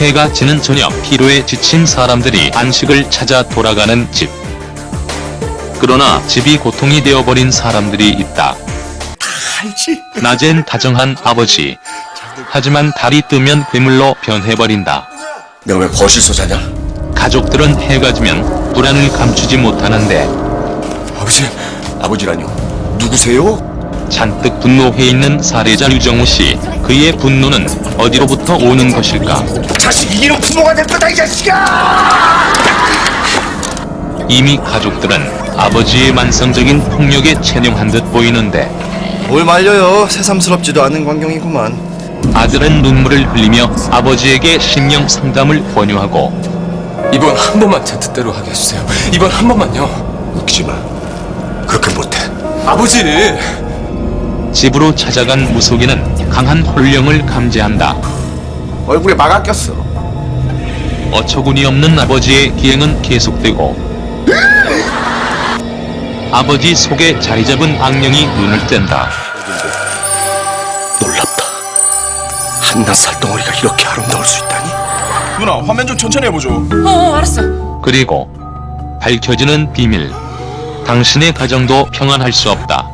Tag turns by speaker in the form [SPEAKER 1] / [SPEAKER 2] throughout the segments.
[SPEAKER 1] 해가 지는 저녁 피로에 지친 사람들이 안식을 찾아 돌아가는 집. 그러나 집이 고통이 되어버린 사람들이 있다. 낮엔 다정한 아버지. 하지만 달이 뜨면 괴물로 변해버린다.
[SPEAKER 2] 내가 왜 거실서 자냐?
[SPEAKER 1] 가족들은 해가 지면 불안을 감추지 못하는데
[SPEAKER 2] 아버지, 아버지라뇨? 누구세요?
[SPEAKER 1] 잔뜩 분노해 있는 살해자 유정우 씨. 그의 분노는 어디로부터 오는 것일까?
[SPEAKER 2] 자식 이기는 부모가 될 거다 이 자식아!
[SPEAKER 1] 이미 가족들은 아버지의 만성적인 폭력에 체념한 듯 보이는데
[SPEAKER 2] 뭘 말려요? 새삼스럽지도 않은 광경이구만.
[SPEAKER 1] 아들은 눈물을 흘리며 아버지에게 심령 상담을 권유하고
[SPEAKER 3] 이번 한 번만 제 뜻대로 하게 해주세요. 이번 한 번만요.
[SPEAKER 2] 웃기지 마. 그렇게 못해.
[SPEAKER 3] 아버지!
[SPEAKER 1] 집으로 찾아간 무속인은 강한 혼령을 감지한다.
[SPEAKER 2] 얼굴에 막아 꼈어.
[SPEAKER 1] 어처구니 없는 아버지의 기행은 계속되고 아버지 속에 자리 잡은 악령이 눈을 뗀다.
[SPEAKER 2] 놀랍다. 한낱 살덩어리가 이렇게 아름다울 수 있다니?
[SPEAKER 4] 누나 화면 좀 천천히 해보죠
[SPEAKER 5] 어, 어, 알았어.
[SPEAKER 1] 그리고 밝혀지는 비밀. 당신의 가정도 평안할 수 없다.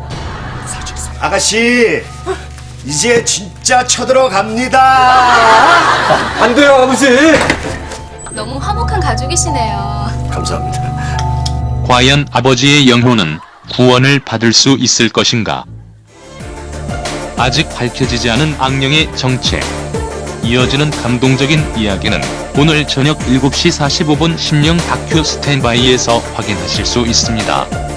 [SPEAKER 2] 아가씨, 이제 진짜 쳐들어갑니다.
[SPEAKER 3] 안 돼요, 아버지!
[SPEAKER 5] 너무 화목한 가족이시네요.
[SPEAKER 2] 감사합니다.
[SPEAKER 1] 과연 아버지의 영혼은 구원을 받을 수 있을 것인가? 아직 밝혀지지 않은 악령의 정체. 이어지는 감동적인 이야기는 오늘 저녁 7시 45분 심령 다큐 스탠바이에서 확인하실 수 있습니다.